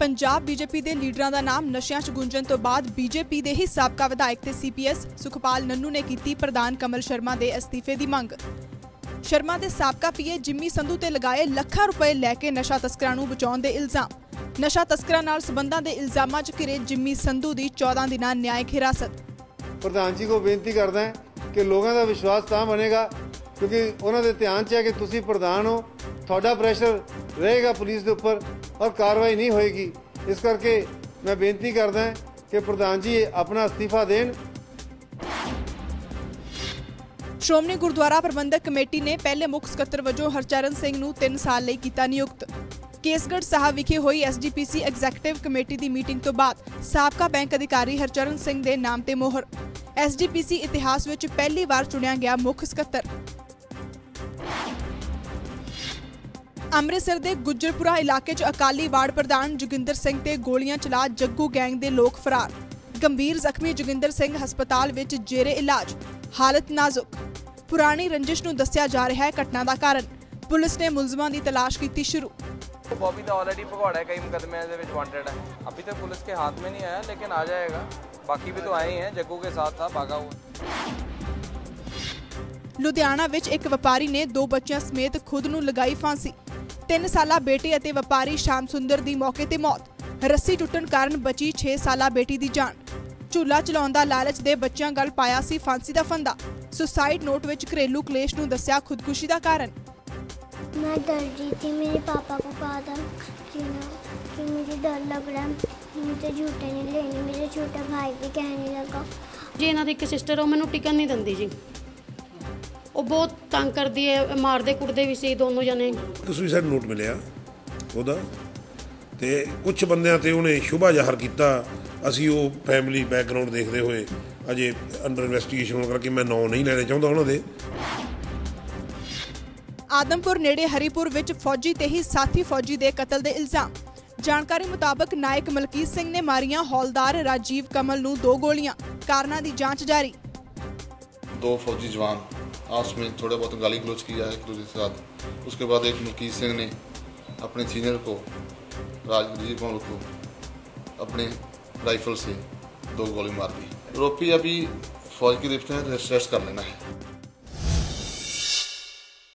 Punjab BJP ਦੇ ਲੀਡਰਾਂ ਦਾ ਨਾਮ ਨਸ਼ਿਆਂ 'ਚ ਗੁੰਜਣ ਤੋਂ ਬਾਅਦ ਬੀਜੇਪੀ ਦੇ ਹੀ ਸਾਬਕਾ ਵਿਧਾਇਕ ਤੇ ਸੀਪੀਐਸ ਸੁਖਪਾਲ ਨੰਨੂ ਨੇ ਕੀਤੀ ਪ੍ਰਧਾਨ ਕਮਲ ਸ਼ਰਮਾ ਦੇ ਅਸਤੀਫੇ ਦੀ ਮੰਗ। ਸ਼ਰਮਾ ਦੇ ਸਾਬਕਾ ਪੀਏ ਜਿੰਮੀ ਸੰਧੂ ਤੇ ਲਗਾਏ ਲੱਖਾਂ ਰੁਪਏ ਲੈ ਕੇ ਨਸ਼ਾ ਤਸਕਰਾਂ ਨੂੰ ਬਚਾਉਣ ਦੇ ਇਲਜ਼ਾਮ। ਨਸ਼ਾ ਤਸਕਰਾਂ ਨਾਲ ਸਬੰਧਾਂ ਦੇ ਇਲਜ਼ਾਮਾਂ 'ਚ ਘਿਰੇ ਜਿੰਮੀ ਸੰਧੂ ਦੀ 14 ਦਿਨਾਂ ਨਿਆਇਕ ਹਿਰਾਸਤ। ਪ੍ਰਧਾਨ ਜੀ ਕੋ ਬੇਨਤੀ ਕਰਦਾ ਹੈ ਕਿ ਲੋਕਾਂ ਦਾ ਵਿਸ਼ਵਾਸ ਤਾਂ ਬਣੇਗਾ, ਕਿਉਂਕਿ ਉਹਨਾਂ ਦੇ ਧਿਆਨ 'ਚ ਹੈ ਕਿ ਤੁਸੀਂ ਪ੍ਰਧਾਨ ਹੋ, ਤੁਹਾਡਾ ਪ੍ਰੈਸ਼ਰ ਰਹੇਗਾ ਪੁਲਿਸ ਦੇ ਉੱਪਰ ਔਰ ਕਾਰਵਾਈ ਨਹੀਂ ਹੋਏਗੀ ਇਸ ਕਰਕੇ ਮੈਂ ਬੇਨਤੀ ਕਰਦਾ ਕਿ ਪ੍ਰਧਾਨ ਜੀ ਆਪਣਾ ਅਸਤੀਫਾ ਦੇਣ ਸ਼੍ਰੋਮਣੀ ਗੁਰਦੁਆਰਾ ਪ੍ਰਬੰਧਕ ਕਮੇਟੀ ਨੇ ਪਹਿਲੇ ਮੁੱਖ ਸਕੱਤਰ ਵਜੋਂ ਹਰਚਰਨ ਸਿੰਘ ਨੂੰ 3 ਸਾਲ ਲਈ ਕੀਤਾ ਨਿਯੁਕਤ। ਕੇਸਗੜ੍ਹ ਸਾਹਿਬ ਵਿਖੇ ਹੋਈ ਐਸਜੀਪੀਸੀ ਐਗਜ਼ੈਕਟਿਵ ਕਮੇਟੀ ਦੀ ਮੀਟਿੰਗ ਤੋਂ ਬਾਅਦ ਸਾਬਕਾ ਬੈਂਕ ਅਧਿਕਾਰੀ ਹਰਚਰਨ ਸਿੰਘ ਦੇ ਨਾਮ ਤੇ ਮੋਹਰ। ਐਸਜੀਪੀਸੀ ਇਤਿਹਾਸ ਵਿੱਚ ਪਹਿਲੀ ਵਾਰ ਚੁਣਿਆ ਗਿਆ ਮੁੱਖ ਸਕੱਤਰ। ਅੰਮ੍ਰਿਤਸਰ ਦੇ ਗੁੱਜਰਪੁਰਾ ਇਲਾਕੇ 'ਚ ਅਕਾਲੀ ਵਾਰਡ ਪ੍ਰਧਾਨ ਜੋਗਿੰਦਰ ਸਿੰਘ ਤੇ ਗੋਲੀਆਂ ਚਲਾ ਜੱਗੂ ਗੈਂਗ ਦੇ ਲੋਕ ਫਰਾਰ ਗੰਭੀਰ ਜ਼ਖਮੀ ਜੋਗਿੰਦਰ ਸਿੰਘ ਹਸਪਤਾਲ ਵਿੱਚ ਜੇਰੇ ਇਲਾਜ ਹਾਲਤ ਨਾਜ਼ੁਕ ਪੁਰਾਣੀ ਰੰਜਿਸ਼ ਨੂੰ ਦੱਸਿਆ ਜਾ ਰਿਹਾ ਹੈ ਘਟਨਾ ਦਾ ਕਾਰਨ ਪੁਲਿਸ ਨੇ ਮੁਲਜ਼ਮਾਂ ਦੀ ਤਲਾਸ਼ ਕੀਤੀ ਸ਼ੁਰੂ बॉबी तो ऑलरेडी भगौड़ा है कई मुकदमे ऐसे विच वांटेड है अभी तक पुलिस के हाथ में नहीं आया लेकिन आ जाएगा बाकी भी तो आए ही हैं जग्गू के साथ था भागा हुआ ਲੁਧਿਆਣਾ ਵਿੱਚ ਇੱਕ ਵਪਾਰੀ ਨੇ ਦੋ ਬੱਚਿਆਂ ਸਮੇਤ ਖੁਦ ਨੂੰ ਲਗਾਈ ਫਾਂਸੀ 3 ਸਾਲਾ ਬੇਟੇ ਅਤੇ ਵਪਾਰੀ ਸ਼ਾਮ ਸੁੰਦਰ ਦੀ ਮੌਕੇ ਤੇ ਮੌਤ ਰੱਸੀ ਟੁੱਟਣ ਕਾਰਨ ਬਚੀ 6 ਸਾਲਾ ਬੇਟੀ ਦੀ ਜਾਨ ਝੂਲਾ ਚਲਾਉਣ ਦਾ ਲਾਲਚ ਦੇ ਬੱਚਿਆਂ ਗਲ ਪਾਇਆ ਸੀ ਫਾਂਸੀ ਦਾ ਫੰਦਾ ਸੁਸਾਈਡ ਨੋਟ ਵਿੱਚ ਘਰੇਲੂ ਕਲੇਸ਼ ਨੂੰ ਦੱਸਿਆ ਖੁਦਕੁਸ਼ੀ ਦਾ ਕਾਰਨ मैं डर रही थी मेरे पापा को कहा था कि ना कि मुझे डर लग रहा है मुझे झूठे नहीं लेने मेरे छोटा भाई भी कहने लगा ਜੀ ਇਹਨਾਂ ਦੀ ਇੱਕ ਸਿਸਟਰ ਉਹ ਮੈਨੂੰ ਟਿਕਣ ਨਹੀਂ ਦਿੰਦੀ ਜੀ ਉਹ ਬਹੁਤ ਤੰਗ ਕਰਦੀ ਹੈ ਮਾਰਦੇ ਕੁੱਟਦੇ ਵੀ ਸੀ ਦੋਨੋਂ ਜਣੇ। ਇੱਕ ਸੁਈਸਾਈਡ ਨੋਟ ਮਿਲਿਆ ਉਹਦਾ ਤੇ ਕੁਝ ਬੰਦਿਆਂ ਤੇ ਉਹਨੇ ਸ਼ੁਭਾ ਜ਼ਾਹਰ ਕੀਤਾ। ਅਸੀਂ ਉਹ ਫੈਮਿਲੀ ਬੈਕਗ੍ਰਾਉਂਡ ਦੇਖਦੇ ਹੋਏ ਅਜੇ ਅੰਡਰ ਇਨਵੈਸਟੀਗੇਸ਼ਨ ਹੋਣ ਕਰਕੇ ਮੈਂ ਨਾਂ ਨਹੀਂ ਲੈਣਾ ਚਾਹੁੰਦਾ ਉਹਨਾਂ ਦੇ। ਆਦਮਪੁਰ ਨੇੜੇ ਹਰੀਪੁਰ ਵਿੱਚ ਫੌਜੀ ਤੇ ਹੀ ਸਾਥੀ ਫੌਜੀ ਦੇ ਕਤਲ ਦੇ ਇਲਜ਼ਾਮ। ਜਾਣਕਾਰੀ ਮੁਤਾਬਕ ਨਾਇਕ ਮਲਕੀਤ ਸਿੰਘ ਨੇ ਮਾਰੀਆਂ ਹੌਲਦਾਰ ਰਾਜੀਵ ਕਮਲ ਨੂੰ ਦੋ ਗੋਲੀਆਂ ਕਾਰਨਾਂ ਦੀ ਜਾਂਚ ਜਾਰੀ। ਦੋ ਫੌਜੀ ਜਵਾਨ आपस में थोड़ा बहुत गाली गलोच किया है एक दूसरे के साथ। उसके बाद एक मलकीत सिंह ने अपने सीनियर को राजवीर कौर को अपने राइफल से दो गोली मार दी। रोपी अभी फौज की रिफ्ट है रेस्ट कर लेना है।